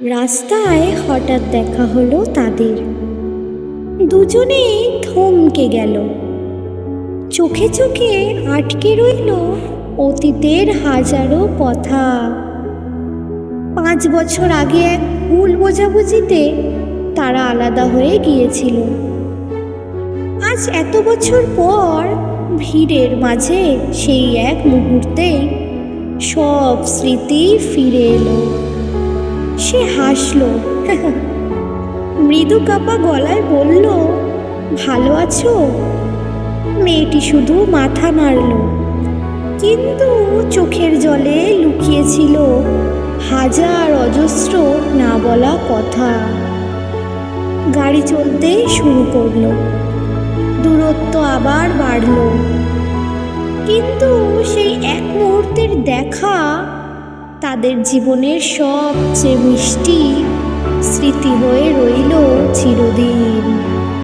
রাস্তায় হঠাৎ দেখা হলো তাদের। দুজনেই থমকে গেল। চোখে চোখে আটকে রইল অতীতের হাজারো কথা। পাঁচ বছর আগে এক ভুল বোঝাবুঝিতে তারা আলাদা হয়ে গিয়েছিল। আজ এত বছর পর ভিড়ের মাঝে সেই এক মুহূর্তেই সব স্মৃতি ফিরে এলো। সে হাসলো। মৃদু কাপা গলায় বলল, ভালো আছো? মেয়েটি শুধু মাথা নাড়ল। কিন্তু চোখের জলে লুকিয়েছিল হাজার অজস্র না বলা কথা। গাড়ি চলতে শুরু করল। দূরত্ব আবার বাড়ল। কিন্তু সেই এক মুহূর্তের দেখা তাদের জীবনের সবচেয়ে মিষ্টি স্মৃতি হয়ে রইল